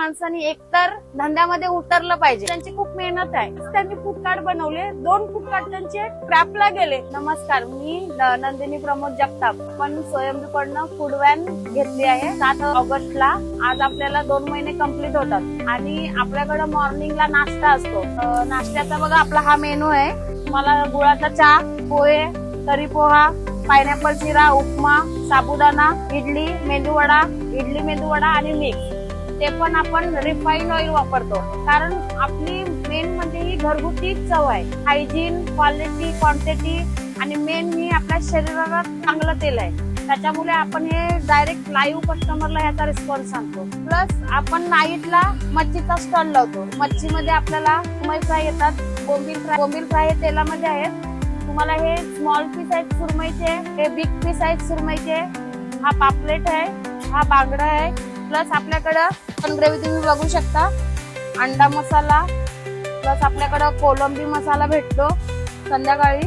माणसांनी एकतर धंद्यामध्ये उतरलं पाहिजे. त्यांची खूप मेहनत आहे. त्यांनी फूड बनवले. दोन फूड त्यांचे क्रॅपला गेले. नमस्कार मी न- नंदिनी प्रमोद जगताप. पण स्वयंपूर्ण फूड व्हॅन घेतली आहे. सात ऑगस्टला. आज आपल्याला दोन महिने कंप्लीट होतात. आणि आपल्याकडे मॉर्निंगला नाश्ता असतो. नाश्त्याचा बघा आपला हा मेनू आहे. मला गुळाचा चहा पोहे तरी पोहा पायनॅपल शिरा उपमा साबुदाणा इडली मेदूवडा इडली मेदूवडा आणि मिक्स ते पण आपण रिफाईंड ऑइल वापरतो. कारण आपली मेन म्हणजे ही घरगुती चव आहे. हायजीन क्वालिटी क्वांटिटी आणि मेन ही आपल्या शरीराला चांगलं तेल आहे. त्याच्यामुळे आपण हे डायरेक्ट लाईव्ह कस्टमरला ह्याचा रिस्पॉन्स सांगतो. प्लस आपण नाईटला मच्छीचा स्टॉल लावतो. मच्छीमध्ये आपल्याला सुमई फ्राय येतात. बोंबील फ्राय बोंबील फ्राय हे तेलामध्ये आहेत. तुम्हाला हे स्मॉल पीस आहेत सुरमईचे हे बिग पीस आहेत सुरमईचे. हा पापलेट आहे हा बागडा आहे. प्लस आपल्याकडं चिकन ग्रेव्ही तुम्ही बघू शकता. अंडा मसाला प्लस आपल्याकडं कोलंबी मसाला भेटतो संध्याकाळी.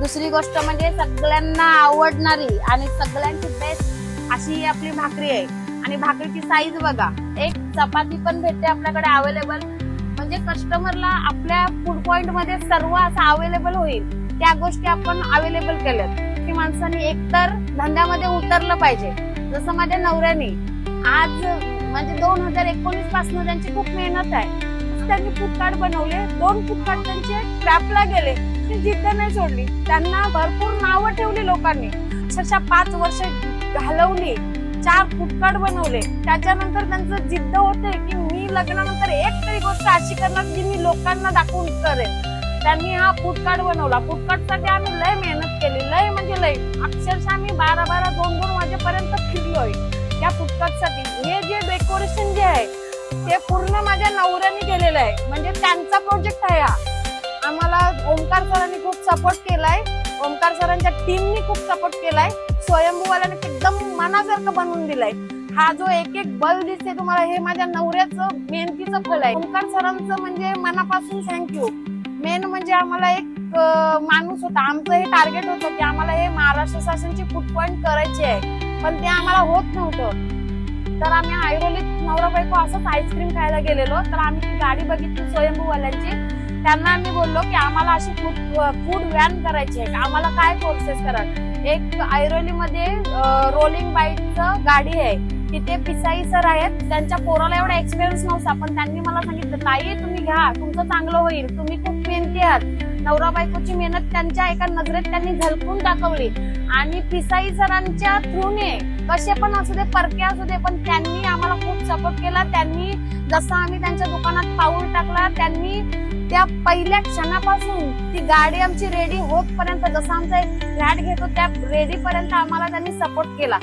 दुसरी गोष्ट म्हणजे सगळ्यांना आवडणारी आणि सगळ्यांची बेस्ट अशी ही आपली भाकरी आहे. आणि भाकरीची साईज बघा एक चपाती पण भेटते आपल्याकडे अवेलेबल म्हणजे कस्टमरला आपल्या फूड पॉइंटमध्ये सर्व असं अवेलेबल होईल. त्या गोष्टी आपण अवेलेबल केल्यात. की माणसाने एकतर धंद्यामध्ये उतरलं पाहिजे. जसं माझ्या नवऱ्याने आज म्हणजे दोन हजार एकोणीसपासून त्यांची खूप मेहनत आहे. त्यांनी फूड बनवले. दोन फूड त्यांचे क्रॅपला गेले. ती जिद्द नाही सोडली. त्यांना भरपूर नावं ठेवली लोकांनी. अक्षरशः पाच वर्ष घालवली. चार फूड बनवले. त्याच्यानंतर त्यांचं जिद्द होते की मी लग्नानंतर एक तरी गोष्ट अशी करणार जी मी लोकांना दाखवून करेन. त्यांनी हा फूड बनवला. फूड आम्ही लय मेहनत केली. लय म्हणजे लय. अक्षरशः आम्ही बारा बारा दोन दोन वाजेपर्यंत फिरलोय. साठी हे जे डेकोरेशन जे आहे ते पूर्ण माझ्या नवऱ्याने केलेलं आहे. म्हणजे त्यांचा प्रोजेक्ट आहे हा. आम्हाला ओमकार सरांनी खूप सपोर्ट केलाय. ओमकार सरांच्या टीमनी खूप सपोर्ट केलाय. स्वयंभूवाल्याने एकदम मनासारखं बनवून दिलाय. हा जो एक एक बल दिसते तुम्हाला हे माझ्या नवऱ्याचं मेहनतीचं फल आहे. ओमकार सरांचं म्हणजे मनापासून थँक्यू मेन म्हणजे आम्हाला एक माणूस होता. आमचं हे टार्गेट होतं की आम्हाला हे महाराष्ट्र शासनची फुटपॉईंट करायची आहे. पण ते आम्हाला होत नव्हतं. तर आम्ही ऐरोलीत नवरा बायको असंच आईस्क्रीम खायला गेलेलो. तर आम्ही ती गाडी बघितली स्वयंभूवाल्यांची. त्यांना आम्ही बोललो की आम्हाला अशी फूड फूड व्हॅन करायची आहे. आम्हाला काय कोर्सेस करा एक ऐरोलीमध्ये रोलिंग बाईकचं गाडी आहे. तिथे पिसाई सर आहेत. त्यांच्या पोराला एवढा एक्सपिरियन्स नव्हता पण त्यांनी मला सांगितलं ताई तुम्ही घ्या तुमचं चांगलं होईल. तुम्ही खूप मेहनती आहात. नवरा बायकोची मेहनत त्यांच्या एका नजरेत त्यांनी झलकून दाखवली. आणि पिसाई सरांच्या थ्रूने कसे पण असू दे परके असू दे पण त्यांनी आम्हाला खूप सपोर्ट केला. त्यांनी जसं आम्ही त्यांच्या दुकानात पाऊल टाकला त्यांनी त्या पहिल्या क्षणापासून ती गाडी आमची रेडी होत पर्यंत जसं आमचा एक फ्लॅट घेतो त्या रेडी पर्यंत आम्हाला त्यांनी सपोर्ट केला.